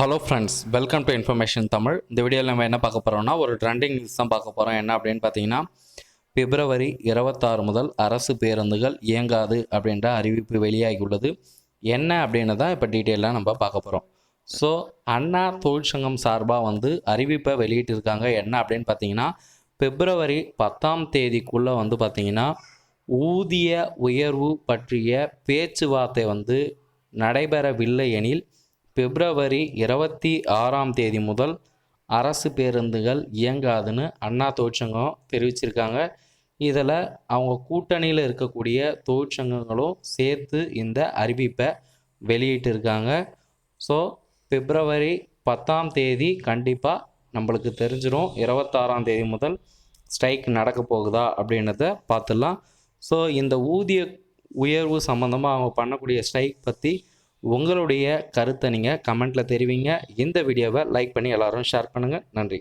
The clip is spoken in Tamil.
Hello friends welcome to information Tamil இந்த வீடியோவில் நம்ம என்ன பார்க்க போகிறோம்னா ஒரு ட்ரெண்டிங் நியூஸ் தான் பார்க்க போகிறோம் என்ன அப்படின்னு பார்த்தீங்கன்னா பிப்ரவரி இருபத்தாறு முதல் அரசு பேருந்துகள் இயங்காது அப்படின்ற அறிவிப்பு வெளியாகியுள்ளது. என்ன அப்படின்னு தான் இப்போ டீட்டெயிலாக நம்ம பார்க்க போகிறோம் ஸோ அண்ணா தொழிற்சங்கம் சார்பாக வந்து அறிவிப்பை வெளியிட்டிருக்காங்க. என்ன அப்படின்னு பார்த்தீங்கன்னா பிப்ரவரி பத்தாம் தேதிக்குள்ளே வந்து பார்த்தீங்கன்னா ஊதிய உயர்வு பற்றிய பேச்சுவார்த்தை வந்து நடைபெறவில்லை எனில் பிப்ரவரி இருபத்தி ஆறாம் தேதி முதல் அரசு பேருந்துகள் இயங்காதுன்னு அண்ணா தொழிற்சங்கம் தெரிவிச்சிருக்காங்க. இதில் அவங்க கூட்டணியில் இருக்கக்கூடிய தொழிற்சங்கங்களும் சேர்த்து இந்த அறிவிப்பை வெளியிட்டிருக்காங்க. ஸோ பிப்ரவரி பத்தாம் தேதி கண்டிப்பாக நம்மளுக்கு தெரிஞ்சிடும் இருபத்தாறாம் தேதி முதல் ஸ்ட்ரைக் நடக்க போகுதா அப்படின்றத பார்த்துடலாம். ஸோ இந்த ஊதிய உயர்வு சம்மந்தமாக அவங்க பண்ணக்கூடிய ஸ்ட்ரைக் பற்றி உங்களுடைய கருத்தை நீங்கள் கமெண்ட்டில் தெரிவிங்க. இந்த வீடியோவை லைக் பண்ணி எல்லோரும் ஷேர் பண்ணுங்கள் நன்றி.